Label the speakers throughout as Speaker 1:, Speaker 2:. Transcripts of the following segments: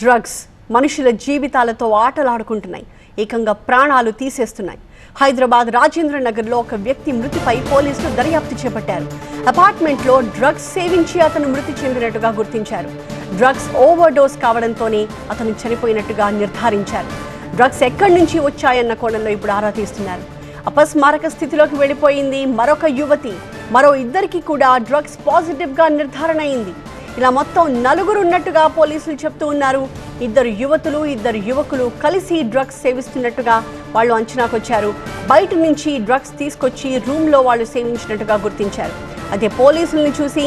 Speaker 1: Drugs మనుషుల జీవితాలతో ఆటలాడుకుంటున్నాయి. ఏకంగా ప్రాణాలు తీసేస్తున్నాయి. హైదరాబాద్ రాజేంద్ర నగర్లో ఒక వ్యక్తి మృతిపై పోలీసులు దర్యాప్తు చేపట్టారు. అపార్ట్మెంట్లో డ్రగ్స్ సేవించి అతను మృతి చెందినట్టుగా గుర్తించారు. డ్రగ్స్ ఓవర్ డోస్ కావడంతోనే అతను చనిపోయినట్టుగా నిర్ధారించారు. డ్రగ్స్ ఎక్కడి నుంచి వచ్చాయన్న కోణంలో ఇప్పుడు ఆరా తీస్తున్నారు. అపస్మారక స్థితిలోకి వెళ్ళిపోయింది మరొక యువతి. మరో ఇద్దరికి కూడా డ్రగ్స్ పాజిటివ్గా నిర్ధారణ అయింది. ఇలా మొత్తం నలుగురు ఉన్నట్టుగా పోలీసులు చెప్తూ ఉన్నారు. ఇద్దరు యువతులు ఇద్దరు యువకులు కలిసి డ్రగ్స్ సేవిస్తున్నట్టుగా వాళ్ళు అంచనాకొచ్చారు బయట నుంచి డ్రగ్స్ తీసుకొచ్చి రూమ్లో వాళ్ళు సేవించినట్టుగా గుర్తించారు. అదే పోలీసుల్ని చూసి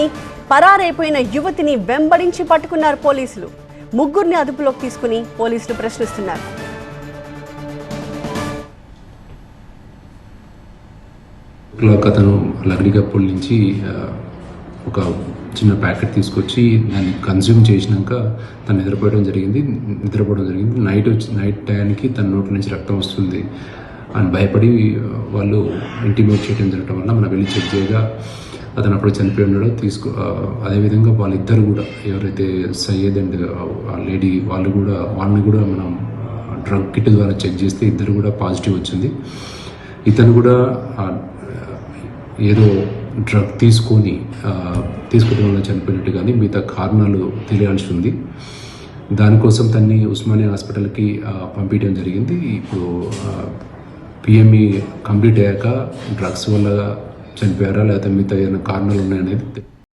Speaker 1: పరారైపోయిన యువతిని వెంబడించి పట్టుకున్నారు పోలీసులు. ముగ్గురిని అదుపులోకి తీసుకుని పోలీసులు ప్రశ్నిస్తున్నారు.
Speaker 2: అతను నుంచి ఒక చిన్న ప్యాకెట్ తీసుకొచ్చి దాన్ని కన్జ్యూమ్ చేసినాక తను నిద్రపోవడం జరిగింది. నిద్రపోవడం జరిగింది. నైట్ వచ్చి నైట్ టైంకి తన నోటి నుంచి రక్తం వస్తుంది. అని భయపడి వాళ్ళు ఇంటిమేట్ చేయడం జరగడం వల్ల మనం వెళ్ళి చెక్ చేయగా అతను అప్పుడు చనిపోయి ఉన్నాడో. తీసుకో అదేవిధంగా వాళ్ళిద్దరు కూడా ఎవరైతే సయ్యద్ అండ్ ఆ లేడీ వాళ్ళు కూడా వాళ్ళని కూడా మనం డ్రగ్ కిట్ ద్వారా చెక్ చేస్తే ఇద్దరు కూడా పాజిటివ్ వచ్చింది. ఇతను కూడా ఏదో డ్రగ్ తీసుకొని తీసుకోవడం వల్ల చనిపోయినట్టు కానీ మిగతా కారణాలు తెలియాల్సి ఉంది. దానికోసం తన్ని ఉస్మానియా హాస్పిటల్కి పంపించడం జరిగింది. ఇప్పుడు పిఎంఈ కంప్లీట్ అయ్యాక డ్రగ్స్ వల్ల చనిపోయారా లేకపోతే మిగతా ఏమైనా కారణాలు ఉన్నాయనేది